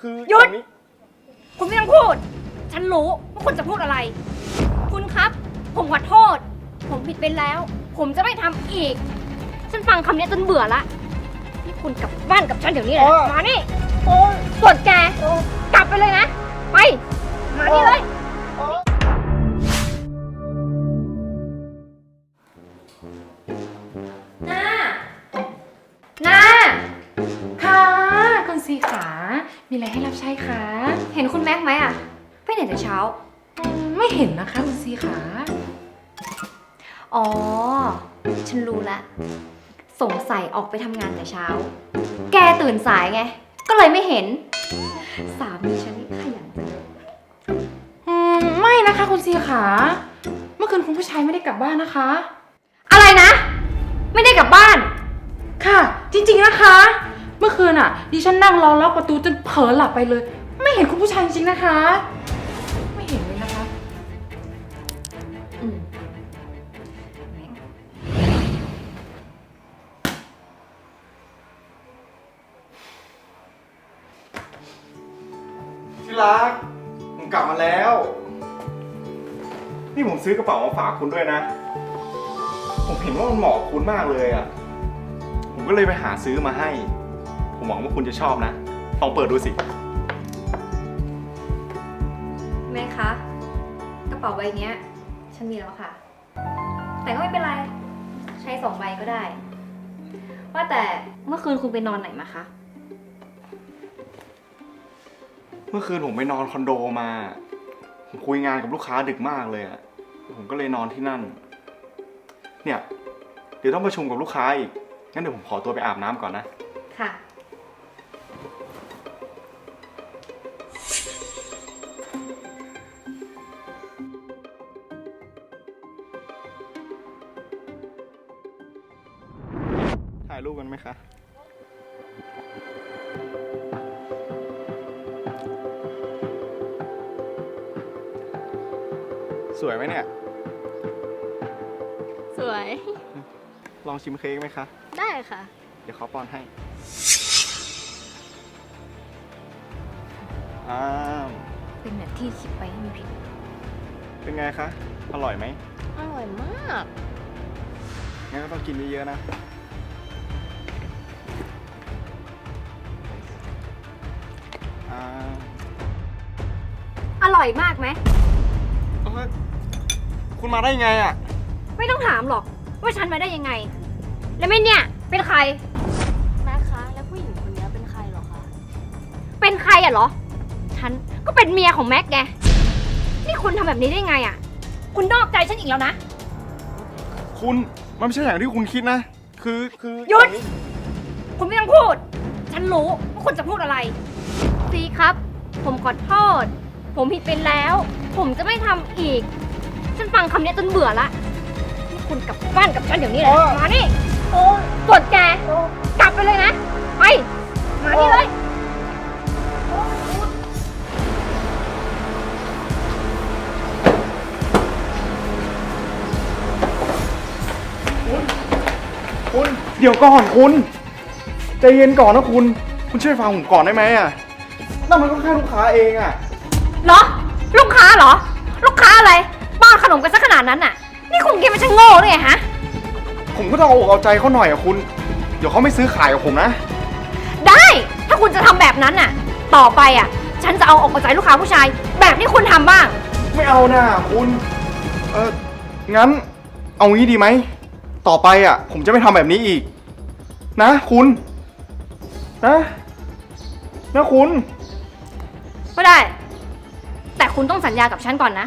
คือหยุด อางนี้คุณไม่ต้องพูด ฉันรู้ว่าคุณจะพูดอะไร คุณครับ ผมขอโทษ ผมผิดไปแล้ว ผมจะไม่ทำอีก ฉันฟังคำนี้จนเบื่อละ นี่คุณกลับบ้านกับฉันเดี๋ยวนี้เลยนะมานี่โอ๊ยส่วนแก โอ๊ยกลับไปเลยนะ ไป มานี่เลย โอ๊ยน้าน้าค่ะคุณซีขา มีอะไรให้รับใช้คะ เห็นคุณแม็กไหมอะไปไหนแต่เช้าอืมไม่เห็นนะคะคุณซีขาอ๋อ ฉันรู้ละ สงสัยออกไปทำงานแต่เช้า แกตื่นสายไง ก็เลยไม่เห็น สามีฉันนี่ขยันจังเลยอืมไม่นะคะคุณซีขา เมื่อคืนคุณผู้ชายไม่ได้กลับบ้านนะคะ อะไรนะ ไม่ได้กลับบ้าน ค่ะ จริงๆนะคะ เมื่อคืนอะ ดิฉันนั่งรอล็อกประตูจนเผลอหลับไปเลย ไม่เห็นคุณผู้ชายจริงๆนะคะ ไม่เห็นเลยนะคะอืมที่รัก ผมกลับมาแล้ว นี่ผมซื้อกระเป๋ามาฝากคุณด้วยนะ ผมเห็นว่ามันเหมาะคุณมากเลยอะ ผมก็เลยไปหาซื้อมาให้ หวังว่าคุณจะชอบนะ ลองเปิดดูสิ แม่คะ กระเป๋าใบเนี้ยฉันมีแล้วค่ะ แต่ก็ไม่เป็นไร ใช้สองใบก็ได้ ว่าแต่เมื่อคืนคุณไปนอนไหนมาคะ เมื่อคืนผมไปนอนคอนโดมา ผมคุยงานกับลูกค้าดึกมากเลยอะผมก็เลยนอนที่นั่น เนี่ย เดี๋ยวต้องประชุมกับลูกค้าอีก งั้นเดี๋ยวผมขอตัวไปอาบน้ำก่อนนะ ค่ะายรูปกันไหมคะสวยไหมเนี่ย สวย ลองชิมเค้กไหมคะ ได้ค่ะ เดี๋ยวเขาป้อนให้อ้าวเป็นแบบที่คิดไปไม่ผิด เป็นไงคะ อร่อยไหม อร่อยมาก งั้นก็ต้องกินเยอะๆนะ อ้าวอร่อยมากไหม เอ้ยคุณมาได้ไงอะ ไม่ต้องถามหรอก ว่าฉันมาได้ยังไง แล้วไม่เนี่ย เป็นใคร แม่คะ แล้วผู้หญิงคนนี้เป็นใครเหรอคะ เป็นใครอะเหรอ ฉันก็เป็นเมียของแม็กไง นี่คุณทำแบบนี้ได้ไงอะ คุณนอกใจฉันอีกแล้วนะ คุณมันไม่ใช่อย่างที่คุณคิดนะ คือคือหยุดอางนี้คุณไม่ต้องพูด ฉันรู้ว่าคุณจะพูดอะไร ซีครับ ผมขอโทษ ผมผิดไปแล้ว ผมจะไม่ทำอีก ฉันฟังคำนี้จนเบื่อละนี่คุณกลับบ้านกับฉันเดี๋ยวนี้เลยนะมานี่โอ๊ยส่วนแก กลับไปเลยนะ ไป มานี่เลยคุณ เดี๋ยวก่อนคุณ ใจเย็นก่อนนะคุณ คุณช่วยฟังผมก่อนได้ไหมอะ นั่นมันก็แค่ลูกค้าเองอะเหรอ ลูกค้าเหรอ ลูกค้าอะไรป้อนขนมกันซะขนาดนั้นน่ะ นี่คุณคิดว่าฉันโง่หรือไงฮะ ผมก็ต้องเอาอกเอาใจเขาหน่อยอะคุณ เดี๋ยวเขาไม่ซื้อขายกับผมนะ ได้ถ้าคุณจะทำแบบนั้นน่ะ ต่อไปอะ ฉันจะเอาออกมาใจลูกค้าผู้ชาย แบบที่คุณทำบ้าง ไม่เอานะคุณ เอองั้นเอางี้ดีไหม ต่อไปอะผมจะไม่ทำแบบนี้อีก นะ คุณ นะ นะคุณ ก็ได้ แต่คุณต้องสัญญากับฉันก่อนนะ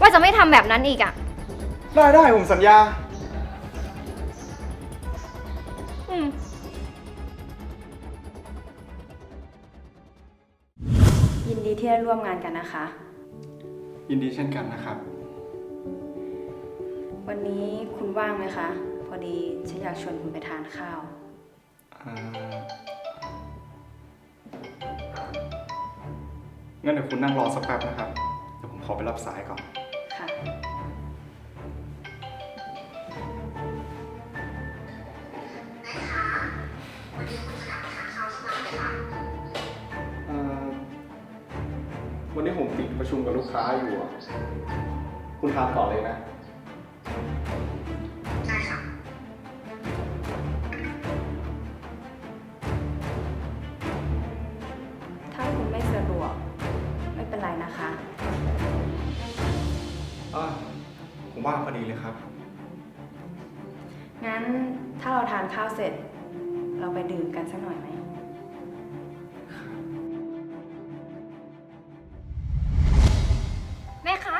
ว่าจะไม่ทำแบบนั้นอีกอะได้ได้ผมสัญญา อืม ยินดีที่ได้ร่วมงานกันนะคะ ยินดีเช่นกันนะครับ วันนี้คุณว่างไหมคะ พอดีฉันอยากชวนคุณไปทานข้าว อ่า งั้นเดี๋ยวคุณนั่งรอสักแป๊บนะครับ เดี๋ยวผมขอไปรับสายก่อน ค่ะ เอ่อวันนี้ผมติดประชุมกับลูกค้าอยู่อะคุณทานต่อเลยนะ ผมว่างพอดีเลยครับ งั้นถ้าเราทานข้าวเสร็จ เราไปดื่มกันสักหน่อยไหม แม่คะ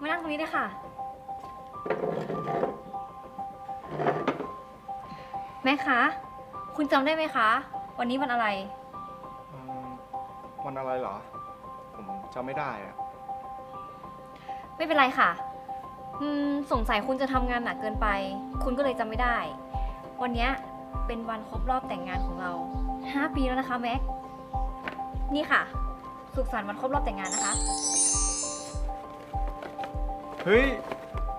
มานั่งตรงนี้เลยค่ะ แม่คะ คุณจำได้ไหมคะ วันนี้วันอะไร อืมวันอะไรเหรอ ผมจำไม่ได้อะไม่เป็นไรค่ะ อืมสงสัยคุณจะทำงานหนักเกินไป คุณก็เลยจำไม่ได้ วันเนี้ยเป็นวันครบรอบแต่งงานของเรา 5 ปีแล้วนะคะแม็ก นี่ค่ะ สุขสันต์วันครบรอบแต่งงานนะคะ เฮ้ย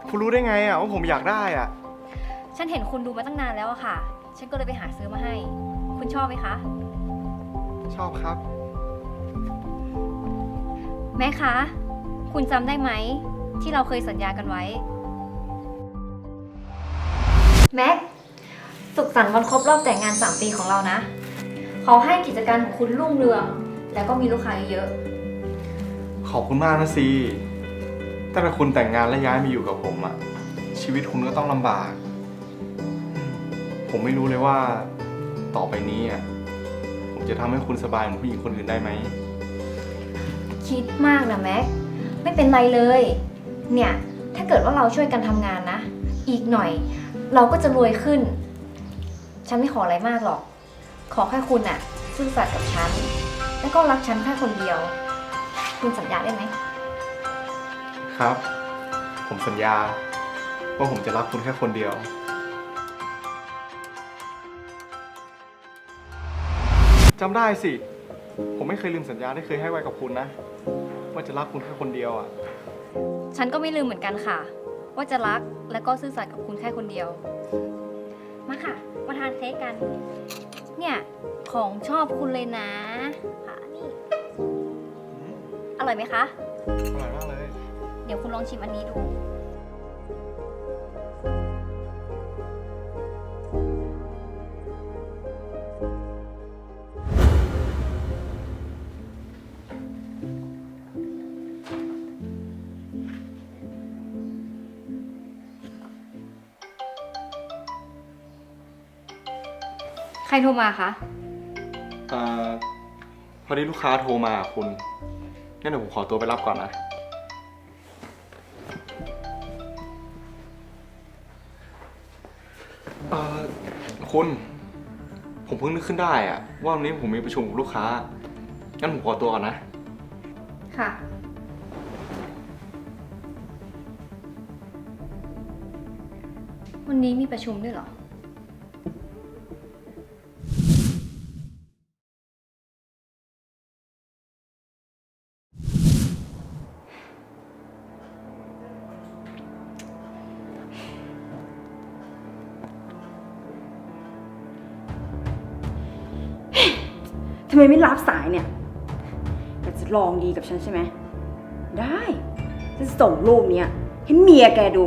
คุณรู้ได้ไงอะว่าผมอยากได้อะ ฉันเห็นคุณดูมาตั้งนานแล้วอะค่ะ ฉันก็เลยไปหาซื้อมาให้ คุณชอบไหมคะ ชอบครับ แม่คะ คุณจำได้ไหม ที่เราเคยสัญญากันไว้ แม็ก สุขสันต์วันครบรอบแต่งงาน 3 ปีของเรานะ ขอให้กิจการของคุณรุ่งเรือง แล้วก็มีลูกค้าเยอะขอบคุณมากนะซีตั้งแต่คุณแต่งงานและย้ายมาอยู่กับผมอะชีวิตคุณก็ต้องลำบาก ผมไม่รู้เลยว่าต่อไปนี้อะผมจะทำให้คุณสบายเหมือนผู้หญิงคนอื่นได้ไหมคิดมากนะแม็ก ไม่เป็นไรเลย เนี่ย ถ้าเกิดว่าเราช่วยกันทำงานนะ อีกหน่อย เราก็จะรวยขึ้น ฉันไม่ขออะไรมากหรอก ขอแค่คุณน่ะซื่อสัตย์กับฉัน แล้วก็รักฉันแค่คนเดียว คุณสัญญาได้ไหม ครับ ผมสัญญา ว่าผมจะรักคุณแค่คนเดียว จำได้สิ ผมไม่เคยลืมสัญญาที่เคยให้ไว้กับคุณนะ ว่าจะรักคุณแค่คนเดียวอะ ฉันก็ไม่ลืมเหมือนกันค่ะ ว่าจะรักและก็ซื่อสัตย์กับคุณแค่คนเดียว มาค่ะ มาทานเค้กกัน เนี่ยของชอบคุณเลยนะ ค่ะนี่อร่อยไหมคะ อร่อยมากเลย เดี๋ยวคุณลองชิมอันนี้ดู รโทรมาคะ เอ่อพอดีลูกค้าโทรมาอะคุณงั้นเดี๋ยวผมขอตัวไปรับก่อนนะ เอ่อคุณ ผมเพิ่งนึกขึ้นได้อะว่าวันนี้ผมมีประชุมกับลูกค้า งั้นผมขอตัวก่อนนะ ค่ะ วันนี้มีประชุมด้วยเหรอำไมไม่รับสายเนี่ยอยากจะลองดีกับฉันใช่ไหม ได้ ฉันส่งรูปเนี้ยให้เมียแกดู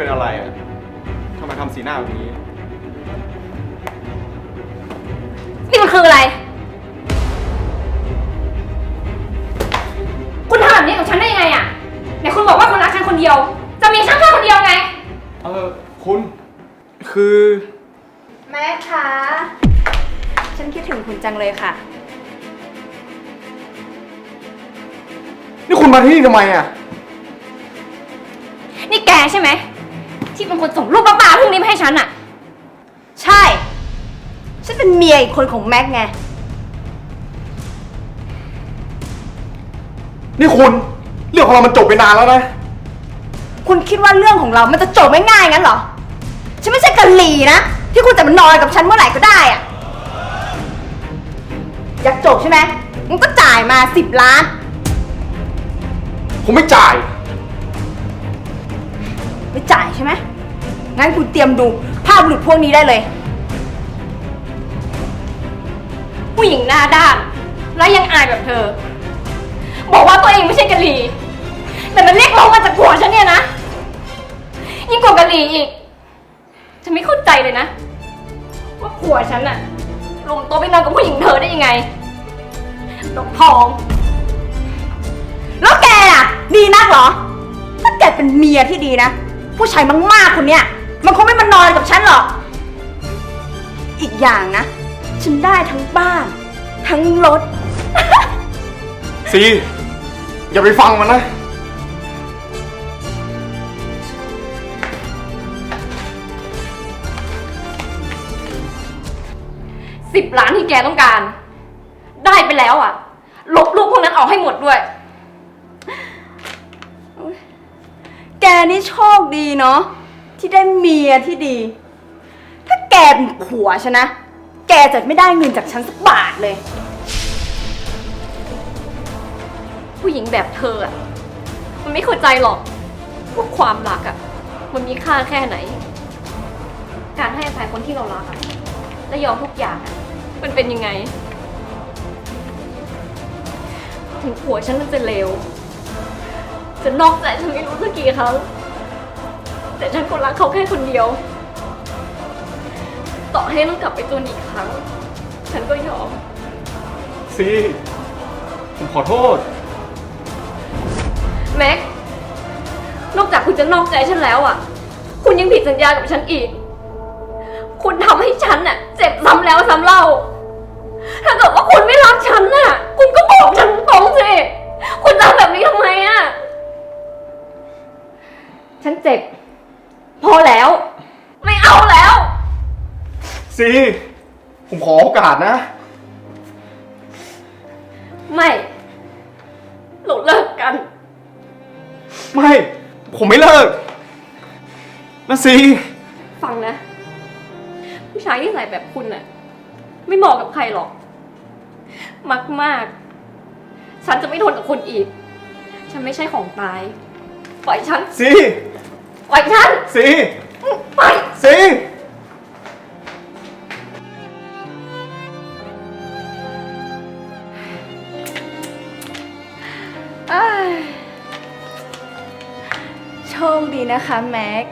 เป็นอะไรอะทำไมทำสีหน้าแบบนี้ นี่มันคืออะไร คุณทำแบบนี้กับฉันได้ยังไงอะไหนคุณบอกว่าคุณรักฉันคนเดียว จะมีฉันแค่คนเดียวไง เออคุณ คือ แม่คะฉันคิดถึงคุณจังเลยค่ะ นี่คุณมาที่นี่ทำไมอะนี่แกใช่ไหม ที่เป็นคนส่งรูปบ้าๆพวกนี้มาให้ฉันอะใช่ ฉันเป็นเมียอีกคนของแม็กไง นี่คุณเรื่องของเรามันจบไปนานแล้วนะ คุณคิดว่าเรื่องของเรามันจะจบง่ายๆงั้นเหรอ ฉันไม่ใช่กะหรี่นะ ที่คุณจะมานอนกับฉันเมื่อไหร่ก็ได้อะอยากจบใช่ไหมมึงก็จ่ายมาสิบล้าน ผมไม่จ่าย ไม่จ่ายใช่ไหม งั้นคุณเตรียมดูภาพหลุดพวกนี้ได้เลย ผู้หญิงหน้าด้านและยังอายแบบเธอ บอกว่าตัวเองไม่ใช่กะหรี่แต่มันเรียกร้องมาจากผัวฉันเนี่ยนะ ยิ่งกว่ากะหรี่อีก ฉันไม่เข้าใจเลยนะ ว่าผัวฉันอะลงตัวไปนอนกับผู้หญิงเธอได้ยังไงดอกทองแล้วแกอะดีนักเหรอ ถ้าแกเป็นเมียที่ดีนะ ผู้ชายมากๆคนเนี้ย มันคงไม่มานอนกับฉันหรอก อีกอย่างนะ ฉันได้ทั้งบ้าน ทั้งรถ ซีอย่าไปฟังมันนะ สิบล้านที่แกต้องการ ได้ไปแล้วอะ ลบรูปพวกนั้นออกให้หมดด้วย แกนี่โชคดีเนาะ ที่ได้เมียที่ดี ถ้าแกเป็นผัวฉันนะ แกจะไม่ได้เงินจากฉันสักบาทเลย ผู้หญิงแบบเธออะมันไม่เข้าใจหรอกว่าความรักอะมันมีค่าแค่ไหน การให้อภัยคนที่เรารักอะและยอมทุกอย่างอะมันเป็นยังไง ถึงผัวฉันมันจะเลวจะนอกใจฉันไม่รู้สักกี่ครั้ง แต่ฉันก็รักเขาแค่คนเดียว ต่อให้ต้องกลับไปจนอีกครั้ง ฉันก็ยอม ซีผมขอโทษ แม็ก นอกจากคุณจะนอกใจฉันแล้วอะ คุณยังผิดสัญญากับฉันอีก คุณทำให้ฉันน่ะ เจ็บซ้ำแล้วซ้ำเล่า ถ้าเกิดว่าคุณไม่รักฉันน่ะ คุณก็บอกฉันตรงๆสิ คุณทำแบบนี้ทำไมอะ ฉันเจ็บ พอแล้ว ไม่เอาแล้ว ซี ผมขอโอกาสนะ ไม่เราเลิกกัน ไม่ ผมไม่เลิก นะซี ฟังนะ ผู้ชายที่ใส่แบบคุณน่ะ ไม่เหมาะกับใครหรอก มากมากๆฉันจะไม่ทนกับคุณอีก ฉันไม่ใช่ของตาย ปล่อยฉัน ซี ปล่อยฉันซีปล่อยซีอ้ายโชคดีนะคะแม็ก